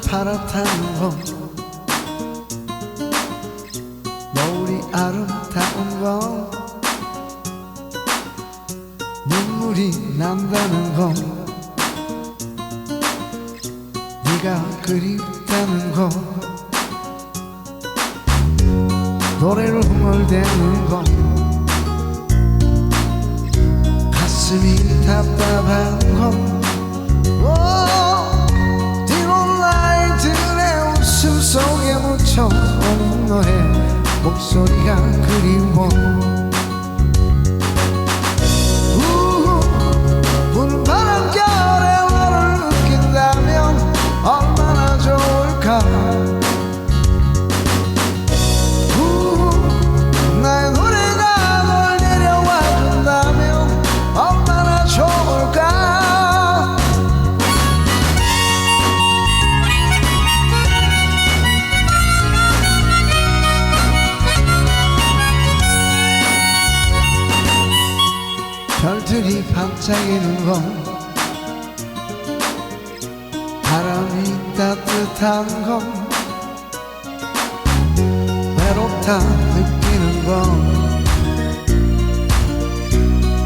파랗다는 건 노을이 아름다운 건 눈물이 난다는 건 네가 그립다는 건 노래를 흥얼대는 건 가슴이 답답한 건 목소리가 그리워. 푸른 바람결에 너를 느낀다면 얼마나 좋을까 들이 반짝이는 건 바람이 따뜻한 건 외롭다 느끼는 건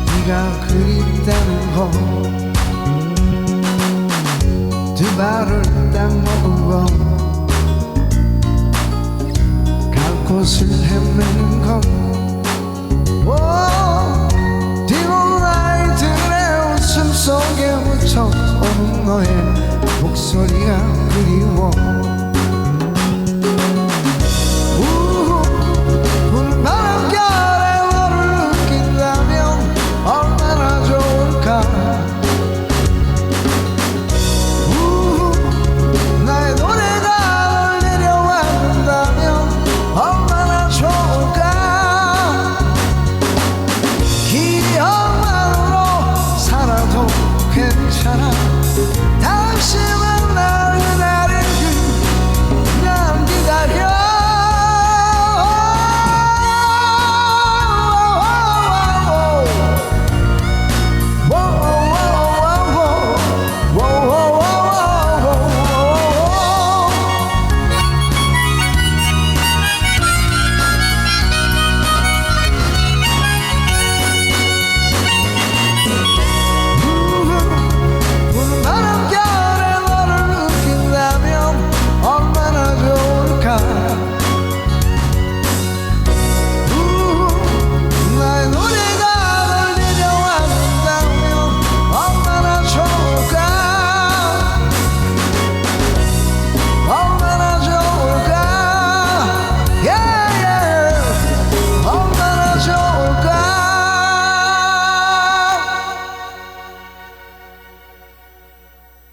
네가 그립다는 건두 발을 딱 먹은 건 목소리가 그리워